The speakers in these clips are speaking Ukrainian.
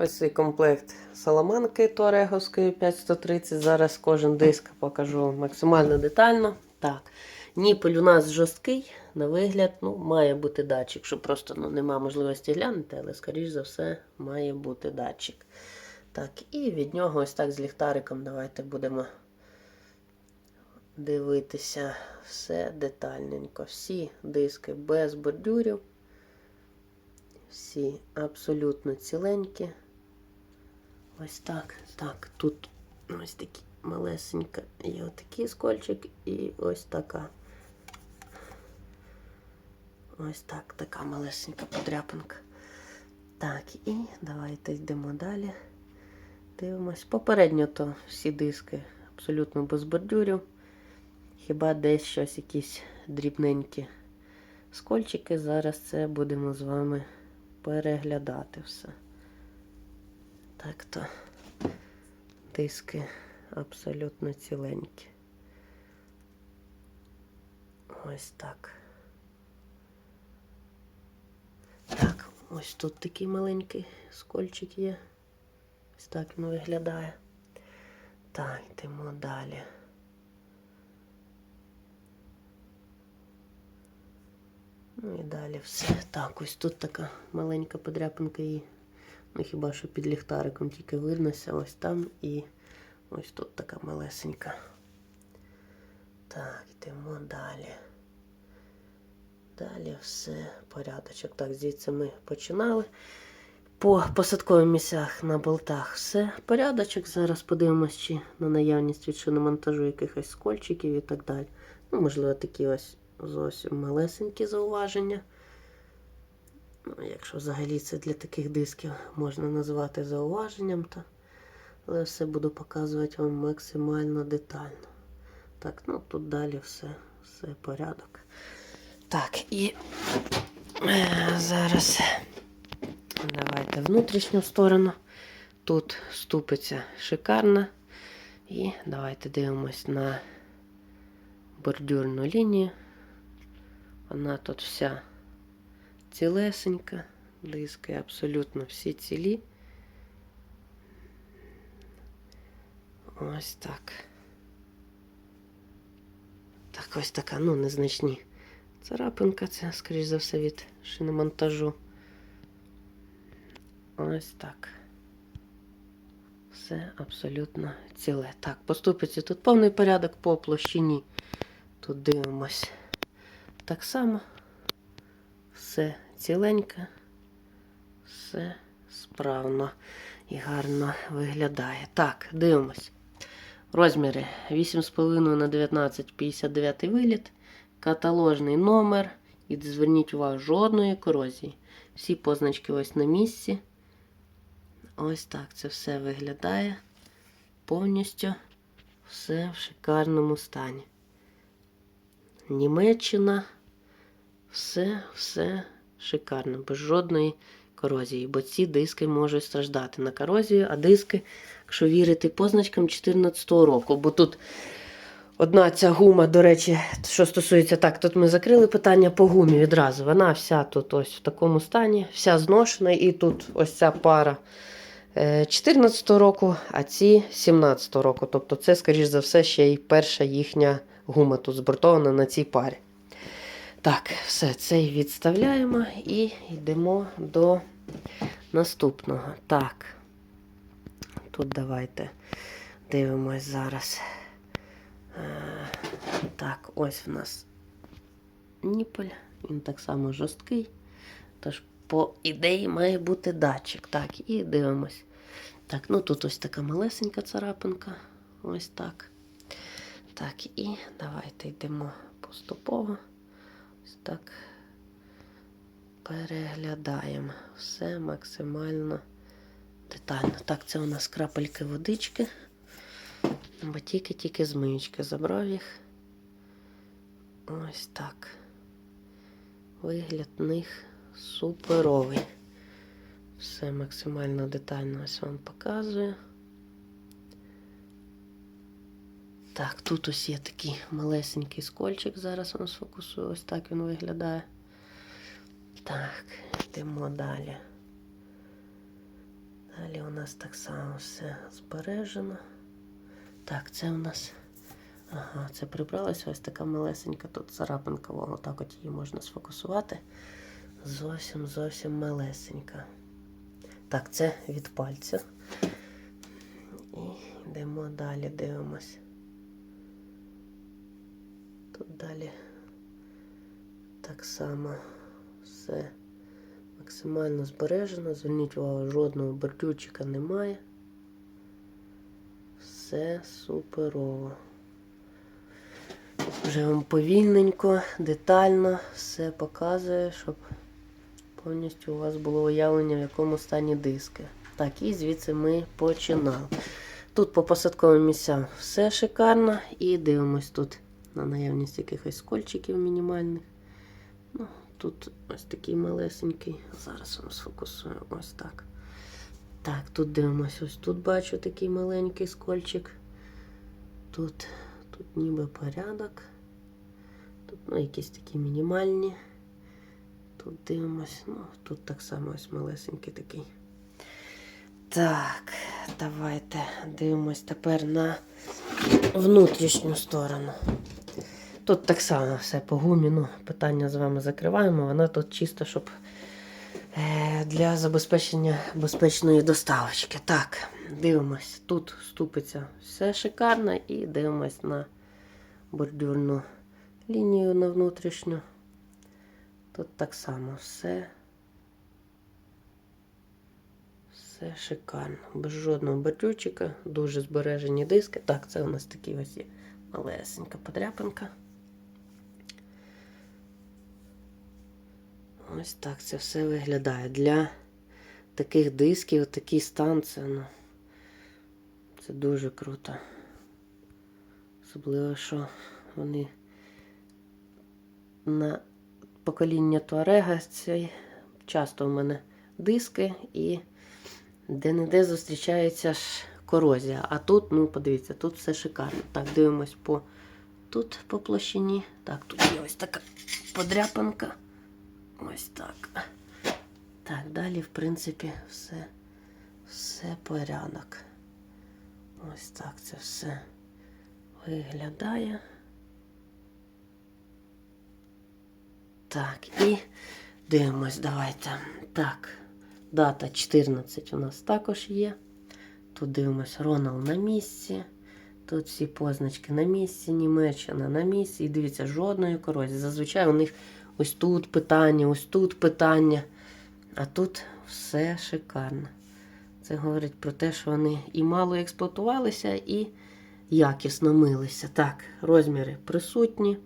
Ось цей комплект саламанки Туареговської 5130. Зараз кожен диск покажу максимально детально. Так, ніпель у нас жорсткий, на вигляд, ну, має бути датчик, що просто ну, нема можливості глянути, але, скоріш за все, має бути датчик. Так, і від нього ось так з ліхтариком давайте будемо дивитися все детальненько. Всі диски без бордюрів. Всі абсолютно ціленькі. Ось так. Так, тут ось такі малесенька. Є отакий скольчик і ось така. Ось так, така малесенька подряпинка. Так, і давайте йдемо далі. Дивимось. Попередньо то всі диски абсолютно без бордюрів. Хіба десь щось, якісь дрібненькі скольчики. Зараз це будемо з вами переглядати все. Так то диски абсолютно ціленькі. Ось так. Так, ось тут такий маленький скольчик є. Ось так він виглядає. Так, йдемо далі. Ну і далі все. Так, ось тут така маленька подряпинка і ну хіба що під ліхтариком тільки виднося, ось там і ось тут така малесенька. Так, йдемо далі. Далі все порядочок. Так, звідси ми починали. По посадковим місцях на болтах все порядочок. Зараз подивимось, чи на наявність від шиномонтажу якихось скольчиків і так далі. Ну, можливо, такі ось зовсім малесенькі зауваження. Якщо взагалі це для таких дисків можна назвати зауваженням, то але все буду показувати вам максимально детально. Так, ну тут далі все, все порядок. Так, і е, зараз давайте внутрішню сторону. Тут ступиця шикарна. І давайте дивимось на бордюрну лінію. Вона тут вся цілесенька, диски абсолютно всі цілі. Ось так. Так, ось така, ну, незначні царапинка, це, скоріш за все, від шиномонтажу. Ось так. Все абсолютно ціле. Так, поступиться тут повний порядок по площині. Тут дивимось. Так само все ціленьке, все справно і гарно виглядає. Так, дивимось. Розміри 8,5 на 19, 59 виліт, каталожний номер. І зверніть увагу, жодної корозії. Всі позначки ось на місці. Ось так це все виглядає. Повністю все в шикарному стані. Німеччина. Все, все шикарно, без жодної корозії. Бо ці диски можуть страждати на корозію, а диски, якщо вірити позначкам 2014 року. Бо тут одна ця гума, до речі, що стосується так, тут ми закрили питання по гумі відразу. Вона вся тут ось в такому стані, вся зношена, і тут ось ця пара. 2014 року, а ці 17 року. Тобто це, скоріш за все, ще й перша їхня гума тут збортована на цій парі. Так, все, цей відставляємо і йдемо до наступного. Так, тут давайте дивимось зараз. Е, Так, ось в нас ніпель, він так само жорсткий. Тож, по ідеї, має бути датчик. Так, і дивимось. Так, ну тут ось така малесенька царапинка. Ось так. Так, і давайте йдемо поступово. Ось так переглядаємо все максимально детально. Так, це у нас крапельки водички. Бо тільки-тільки з миючки забрав їх. Ось так. Вигляд них суперовий. Все максимально детально ось вам показую. Так, тут ось є такий малесенький скольчик. Зараз вам сфокусую. Ось так він виглядає. Так, йдемо далі. Далі у нас так само все збережено. Так, це у нас. Ага, це прибралася ось така малесенька тут царапинка. О, отак от її можна сфокусувати. Зовсім зовсім малесенька. Так, це від пальця. І йдемо далі, дивимось. Тут далі так само все максимально збережено. Зверніть увагу, жодного бордюрчика немає. Все суперово. Вже вам повільненько, детально все показує, щоб повністю у вас було уявлення, в якому стані диски. Так, і звідси ми починали. Тут по посадковим місцям все шикарно. І дивимось тут на наявність якихось скольчиків мінімальних. Ну, тут ось такий малесенький. Зараз вам сфокусую. Ось так. Так, тут дивимось. Ось тут бачу такий маленький скольчик. Тут, тут ніби порядок. Тут ну, якісь такі мінімальні. Тут дивимось. Ну, тут так само ось малесенький такий. Так, давайте дивимось тепер на внутрішню сторону. Тут так само все по гумі. Ну, питання з вами закриваємо. Вона тут чисто, щоб е, для забезпечення безпечної доставочки. Так, дивимось. Тут ступиться все шикарно і дивимось на бордюрну лінію на внутрішню. Тут так само все. Все шикарно. Без жодного бордюрчика, дуже збережені диски. Так, це у нас такі ось є малесенька подряпинка. Ось так це все виглядає. Для таких дисків, такий стан, це, ну, це дуже круто. Особливо, що вони на покоління Туарега цей часто в мене диски і де-не-де зустрічається ж корозія. А тут, ну, подивіться, тут все шикарно. Так, дивимось по тут по площині. Так, тут є ось така подряпинка. Ось так. Так, далі, в принципі, все, все порядок. Ось так це все виглядає. Так, і дивимось, давайте. Так, дата 14 у нас також є. Тут дивимось Ронал на місці. Тут всі позначки на місці, Німеччина на місці. І дивіться, жодної корозії. Зазвичай у них ось тут питання, ось тут питання. А тут все шикарно. Це говорить про те, що вони і мало експлуатувалися, і якісно милися. Так, розміри присутні.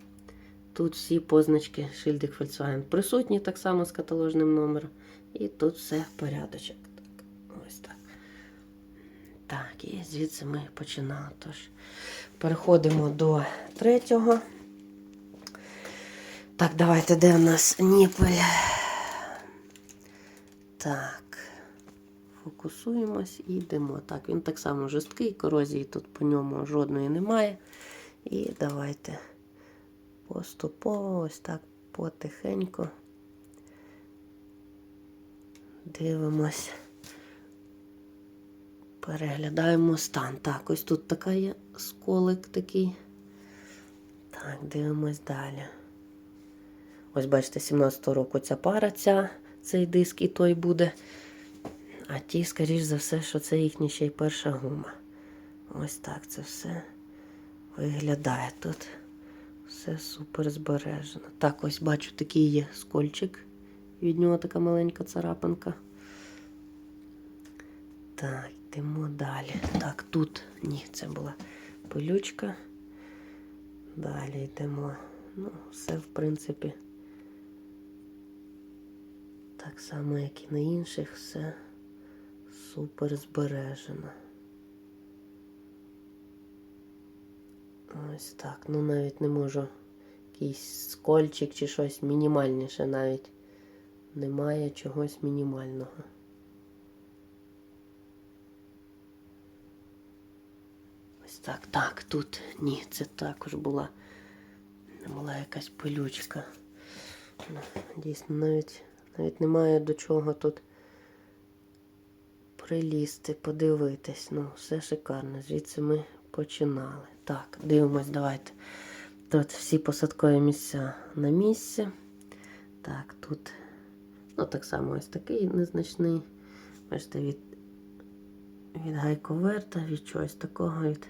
Тут всі позначки шильдик Volkswagen присутні так само з каталожним номером. І тут все порядочок. Так, ось так. Так, і звідси ми починали. Тож, переходимо до третього. Так, давайте, де у нас ніпель? Так. Фокусуємось і йдемо. Так, він так само жорсткий, корозії тут по ньому жодної немає. І давайте поступово, ось так потихеньку дивимось. Переглядаємо стан. Так, ось тут така є сколик такий. Так, дивимось далі. Ось, бачите, 17-го року ця пара, ця, цей диск і той буде. А ті, скоріш за все, що це їхня ще й перша гума. Ось так це все виглядає тут. Все супер збережено. Так, ось бачу, такий є скольчик. Від нього така маленька царапинка. Так, йдемо далі. Так, тут ні, це була пилючка. Далі йдемо. Ну, все, в принципі, так само, як і на інших, все супер збережено. Ось так. Ну навіть не можу якийсь скольчик чи щось мінімальніше навіть. Немає чогось мінімального. Ось так. Так, тут ні, це також була. Була якась пилючка. Дійсно, навіть навіть немає до чого тут прилізти, подивитись. Ну, все шикарно. Звідси ми починали. Так, дивимось, давайте. Тут всі посадкові місця на місці. Так, тут, ну, так само ось такий незначний. Бачите, від, від гайковерта, від чогось такого. Від...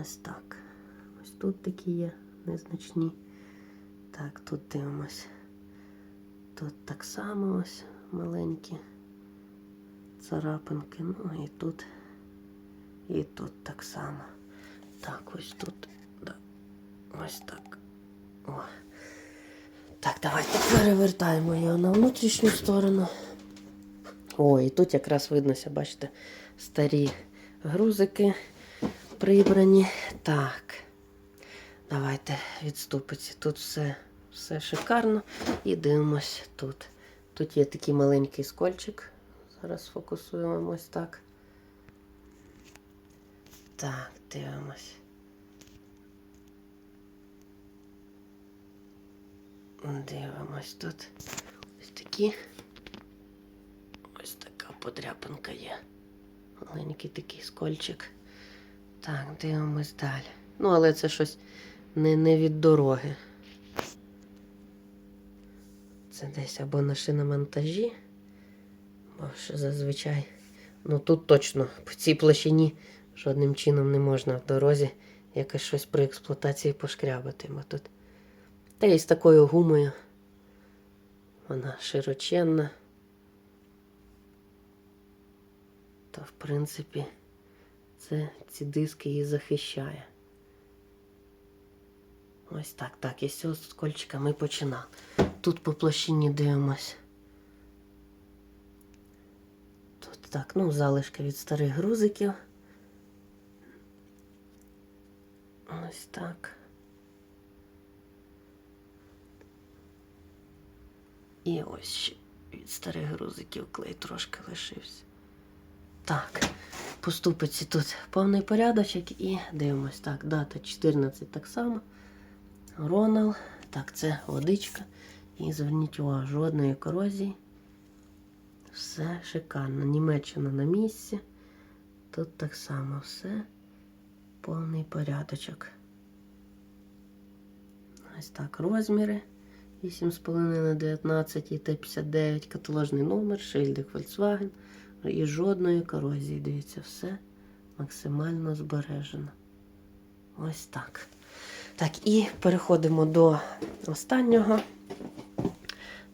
Ось так. Ось тут такі є незначні. Так, тут дивимось. Тут так само ось маленькі царапинки. Ну і тут, і тут так само. Так, ось тут. Да. Ось так. О. Так, давайте перевертаємо його на внутрішню сторону. О, і тут якраз виднося, бачите, старі грузики прибрані. Так. Давайте відступиться. Тут все, все шикарно. І дивимось тут. Тут є такий маленький скольчик. Зараз фокусуємо ось так. Так, дивимось. Дивимось тут. Ось такі. Ось така подряпинка є. Маленький такий скольчик. Так, дивимось далі. Ну, але це щось не, не від дороги. Це десь або на шиномонтажі, бо що зазвичай. Ну тут точно по цій площині жодним чином не можна в дорозі якось щось при експлуатації пошкрябати. Бо тут. Та й з такою гумою. Вона широченна. То, в принципі, це ці диски її захищає. Ось так, так, і з цього скольчика ми. Тут по площині дивимось. Тут так, ну, залишки від старих грузиків. Ось так. І ось ще від старих грузиків клей трошки лишився. Так, по ступиці тут повний порядочок і дивимось. Так, дата 14 так само. Ронал. Так, це водичка. І зверніть увагу, жодної корозії. Все шикарно. Німеччина на місці. Тут так само все. Повний порядочок. Ось так розміри. 8,5 на 19 і Т-59, каталожний номер, шильдик Volkswagen. І жодної корозії. Дивіться, все максимально збережено. Ось так. Так, і переходимо до останнього.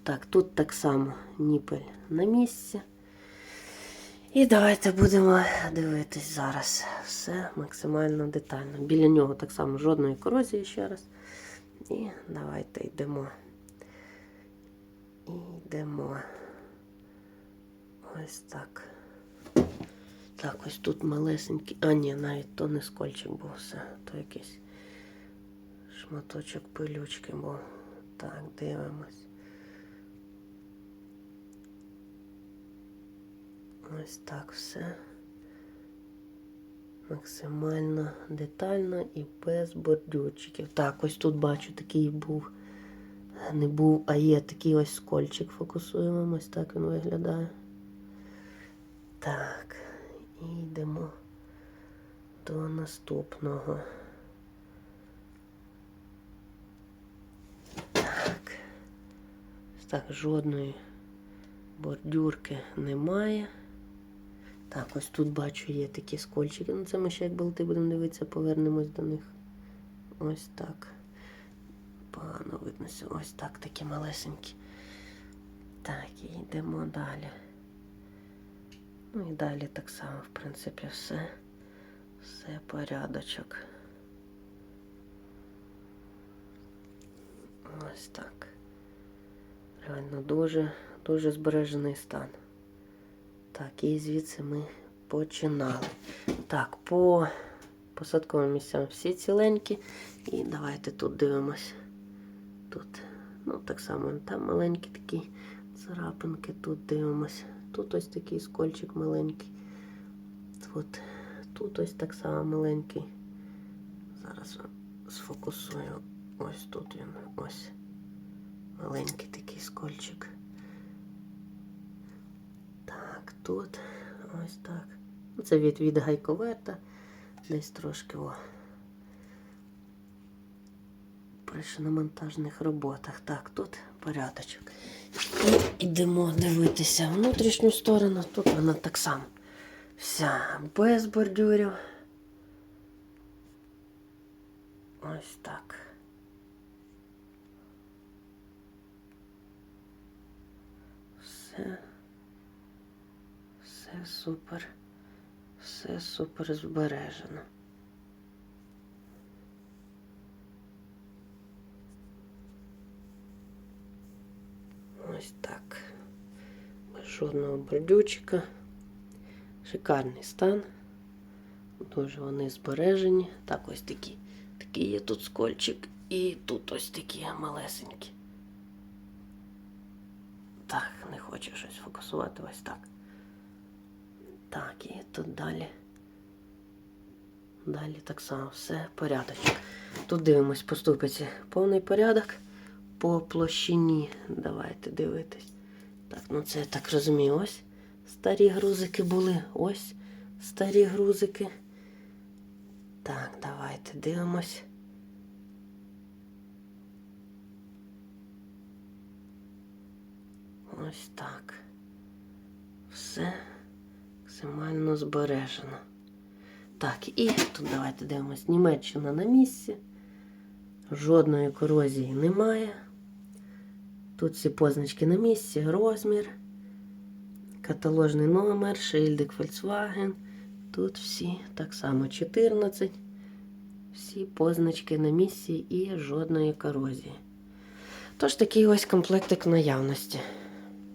Так, тут так само ніпель на місці. І давайте будемо дивитись зараз все максимально детально. Біля нього так само жодної корозії ще раз. І давайте йдемо. І йдемо. Ось так. Так, ось тут малесенький. А, ні, навіть то не скольчик був все, то якийсь шматочок пилючки був. Так, дивимось. Ось так все. Максимально детально і без бордюрчиків. Так, ось тут бачу, такий був. Не був, а є такий ось скольчик. Фокусуємо. Ось так він виглядає. Так, і йдемо до наступного. Так. Так, жодної бордюрки немає. Так, ось тут бачу є такі скольчики. Ну це ми ще як болти будемо дивитися, повернемось до них. Ось так. Погано виднося. Ось так такі малесенькі. Так, і йдемо далі. Ну і далі так само, в принципі, все. Все порядочок. Ось так. Реально дуже, дуже збережений стан. Так, і звідси ми починали. Так, по посадковим місцям всі ціленькі. І давайте тут дивимось. Тут, ну, так само, там маленькі такі царапинки, тут дивимось. Тут ось такий скольчик маленький. От, тут ось так само маленький. Зараз сфокусую. Ось тут він. Ось. Маленький такий скольчик. Так, тут ось так. Ну, Це від, від гайковерта. Десь трошки о. При шиномонтажних роботах. Так, тут порядочок. І йдемо дивитися внутрішню сторону. Тут вона так само. Вся без бордюрів. Ось так. Все. Все супер. Все супер збережено. Ось так. Без жодного бордючика. Шикарний стан. Дуже вони збережені. Так, ось такі. Такий є тут скольчик. І тут ось такі малесенькі. Так, не хочу щось фокусувати ось так. Так, і тут далі. Далі так само все порядочок. Тут дивимось по ступиці. Повний порядок по площині. Давайте дивитись. Так, ну це я так розумію. Ось старі грузики були. Ось старі грузики. Так, давайте дивимось. Ось так. Все максимально збережено. Так, і тут давайте дивимось. Німеччина на місці. Жодної корозії немає. Тут всі позначки на місці, розмір, каталожний номер, шильдик Volkswagen. Тут всі так само 14. Всі позначки на місці і жодної корозії. Тож такий ось комплектик наявності.